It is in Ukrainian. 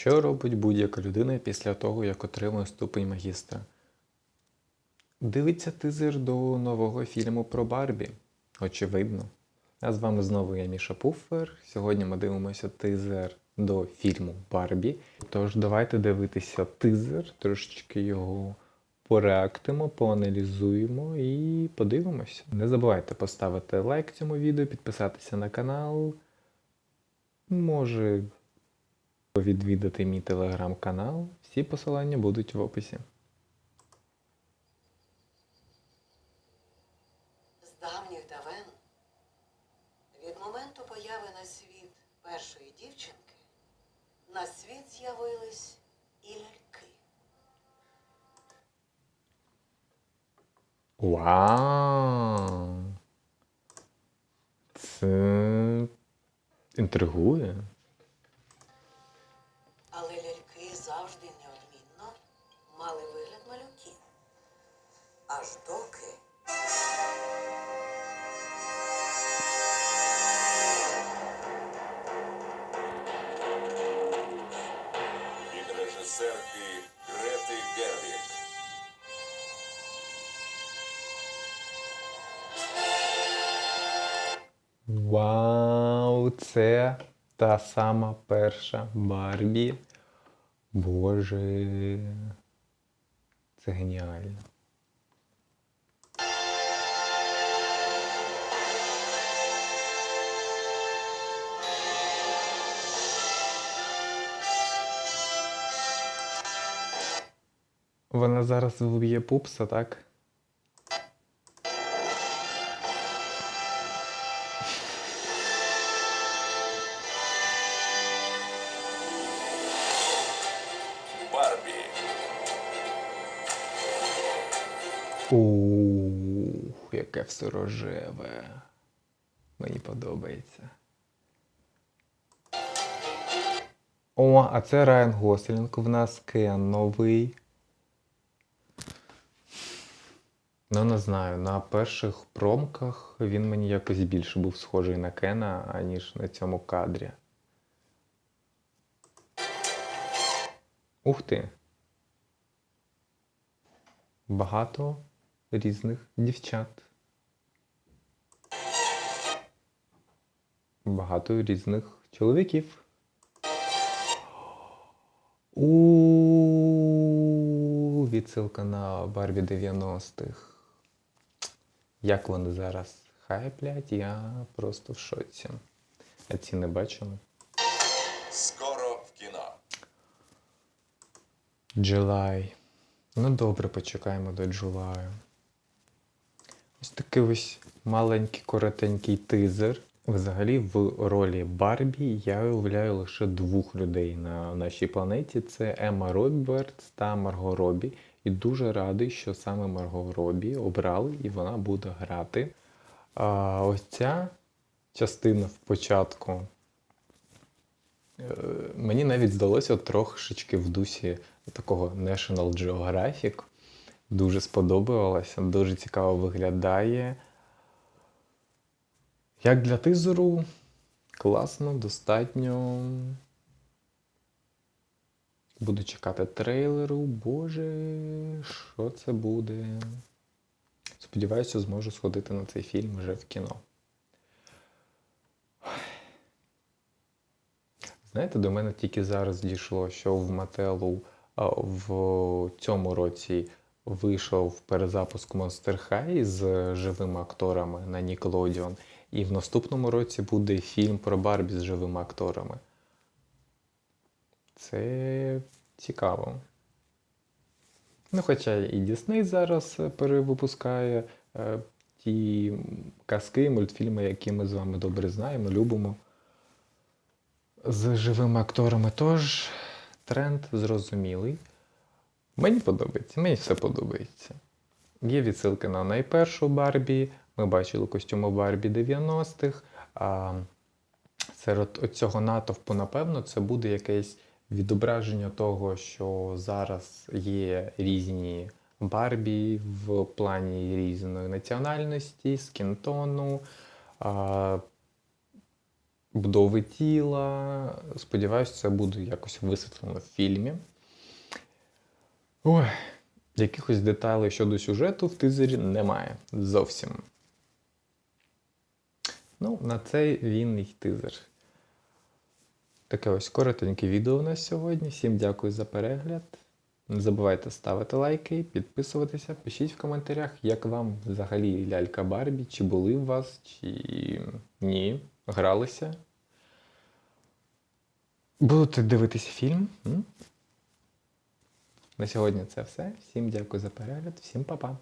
Що робить будь-яка людина після того, як отримує ступень магістра? Дивиться тизер до нового фільму про Барбі. Очевидно. А з вами знову я Міша Пуффер. Сьогодні ми дивимося тизер до фільму Барбі. Тож давайте дивитися тизер, трошечки його пореактимо, поаналізуємо і подивимося. Не забувайте поставити лайк цьому відео, підписатися на канал. Може відвідати мій телеграм-канал. Всі посилання будуть в описі. З давніх давен, від моменту появи на світ першої дівчинки, на світ з'явились і ляльки. Вау! Це інтригує. Аж доки від режисерки Грети Гервік. Вау! Це та сама перша Барбі. Боже. Це геніально. Вона зараз вб'є пупса, так? Барбі. Ух, яке все рожеве. Мені подобається. О, а це Райан Гослінг. В нас Кен новий. Ну, не знаю, на перших промках він мені якось більше був схожий на Кена, аніж на цьому кадрі. Ух ти! Багато різних дівчат. Багато різних чоловіків. У відсилка на Барбі 90-х. Як вони зараз хайплять, я просто в шоці. А ці не бачили. Скоро в кіно. Джулай. Ну добре, почекаємо до Джулаю. Ось такий ось маленький коротенький тизер. Взагалі, в ролі Барбі я уявляю лише двох людей на нашій планеті: це Емма Робертс та Марго Робі. І дуже радий, що саме Марго Робі обрали і вона буде грати. А ось ця частина в початку Е, Мені навіть здалося трошечки в дусі такого National Geographic. Дуже сподобалося, дуже цікаво виглядає. Як для тизеру, класно, достатньо. Буду чекати трейлеру. Боже, що це буде? Сподіваюся, зможу сходити на цей фільм вже в кіно. Знаєте, до мене тільки зараз дійшло, що в Мателу в цьому році вийшов перезапуск Monster High з живими акторами на Nickelodeon, і в наступному році буде фільм про Барбі з живими акторами. Це цікаво. Ну, хоча і Disney зараз перевипускає е, ті казки, мультфільми, які ми з вами добре знаємо, любимо з живими акторами. Тож тренд зрозумілий. Мені подобається, мені все подобається. Є відсилки на найпершу Барбі. Ми бачили костюми Барбі 90-х. А серед цього натовпу, напевно, це буде якесь відображення того, що зараз є різні Барбі в плані різної національності, скінтону, будови тіла. Сподіваюсь, це буде якось висвітлено в фільмі. Ой, якихось деталей щодо сюжету в тизері немає зовсім. Ну, на цей вінний тизер. Таке ось коротеньке відео у нас сьогодні. Всім дякую за перегляд. Не забувайте ставити лайки, підписуватися, пишіть в коментарях, як вам взагалі лялька Барбі, чи були у вас, чи ні, гралися. Будете дивитися фільм. На сьогодні це все. Всім дякую за перегляд, всім па-па.